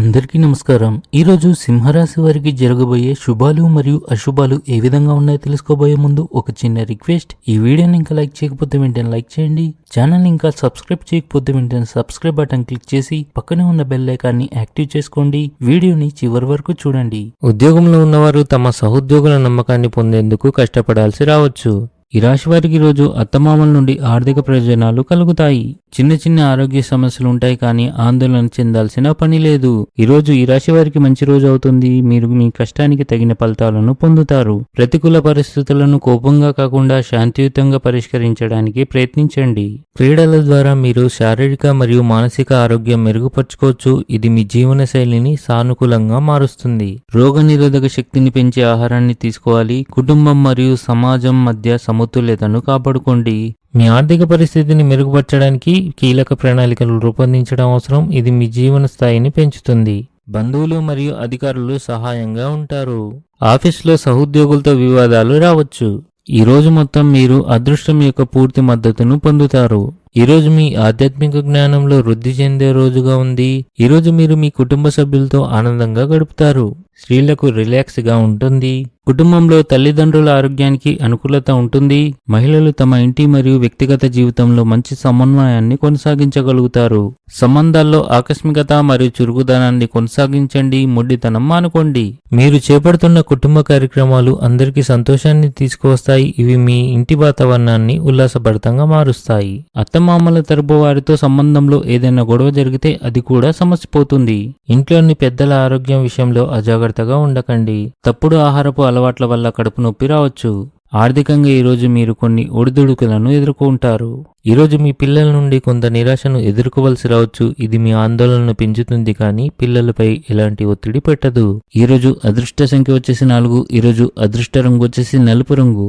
అందరికీ నమస్కారం. ఈరోజు సింహరాశి వారికి జరగబోయే శుభాలు మరియు అశుభాలు ఏ విధంగా ఉన్నాయో తెలుసుకోబోయే ముందు ఒక చిన్న రిక్వెస్ట్. ఈ వీడియోని ఇంకా లైక్ చేయకపోతే వెంటనే లైక్ చేయండి. ఛానల్ ఇంకా సబ్స్క్రైబ్ చేయకపోతే వెంటనే సబ్స్క్రైబ్ బటన్ క్లిక్ చేసి పక్కనే ఉన్న బెల్ ఐకాన్ని యాక్టివ్ చేసుకోండి. వీడియోని చివరి వరకు చూడండి. ఉద్యోగంలో ఉన్నవారు తమ సహోద్యోగుల నమ్మకాన్ని పొందేందుకు కష్టపడాల్సి రావచ్చు. ఈ రాశి వారికి రోజు అత్తమామల నుండి ఆర్థిక ప్రయోజనాలు కలుగుతాయి. చిన్న చిన్న ఆరోగ్య సమస్యలు ఉంటాయి కానీ ఆందోళన చెందాల్సిన పని లేదు. ఈరోజు ఈ రాశి వారికి మంచి రోజు అవుతుంది. మీరు మీ కష్టానికి తగిన ఫలితాలను పొందుతారు. ప్రతికూల పరిస్థితులను కోపంగా కాకుండా శాంతియుతంగా పరిష్కరించడానికి ప్రయత్నించండి. క్రీడల ద్వారా మీరు శారీరక మరియు మానసిక ఆరోగ్యం మెరుగుపరుచుకోవచ్చు. ఇది మీ జీవన శైలిని సానుకూలంగా మారుస్తుంది. రోగ నిరోధక శక్తిని పెంచే ఆహారాన్ని తీసుకోవాలి. కుటుంబం మరియు సమాజం మధ్య సమతుల్యతను కాపాడుకోండి. మీ ఆర్థిక పరిస్థితిని మెరుగుపరచడానికి కీలక ప్రణాళికలు రూపొందించడం అవసరం. ఇది మీ జీవన స్థాయిని పెంచుతుంది. బంధువులు మరియు అధికారులు సహాయంగా ఉంటారు. ఆఫీస్లో సహోద్యోగులతో వివాదాలు రావచ్చు. ఈ రోజు మొత్తం మీరు అదృష్టం యొక్క పూర్తి మద్దతును పొందుతారు. ఈరోజు మీ ఆధ్యాత్మిక జ్ఞానంలో వృద్ధి చెందే రోజుగా ఉంది. ఈరోజు మీరు మీ కుటుంబ సభ్యులతో ఆనందంగా గడుపుతారు. స్త్రీలకు రిలాక్స్గా ఉంటుంది. కుటుంబంలో తల్లిదండ్రుల ఆరోగ్యానికి అనుకూలత ఉంటుంది. మహిళలు తమ ఇంటి మరియు వ్యక్తిగత జీవితంలో మంచి సమన్వయాన్ని కొనసాగించగలుగుతారు. సంబంధాల్లో ఆకస్మికత మరియు చురుకుదనాన్ని కొనసాగించండి. ముడ్డితనం మానుకోండి. మీరు చేపడుతున్న కుటుంబ కార్యక్రమాలు అందరికీ సంతోషాన్ని తీసుకువస్తాయి. ఇవి మీ ఇంటి వాతావరణాన్ని ఉల్లాసభరితంగా మారుస్తాయి. అత్తమామల తరపు వారితో సంబంధంలో ఏదైనా గొడవ జరిగితే అది కూడా సమస్య పోతుంది. ఇంట్లోని పెద్దల ఆరోగ్యం విషయంలో అజాగ్రత్తగా ఉండకండి. తప్పుడు ఆహారపు అలవాట్ల వల్ల కడుపు నొప్పి రావచ్చు. ఆర్థికంగా ఈరోజు మీరు కొన్ని ఒడిదుడుకులను ఎదుర్కొంటారు. ఈరోజు మీ పిల్లల నుండి కొంత నిరాశను ఎదుర్కోవలసి రావచ్చు. ఇది మీ ఆందోళనను పెంచుతుంది కానీ పిల్లలపై ఎలాంటి ఒత్తిడి పెట్టదు. ఈరోజు అదృష్ట సంఖ్య వచ్చేసి నాలుగు ఈరోజు అదృష్ట రంగు వచ్చేసి నలుపు రంగు.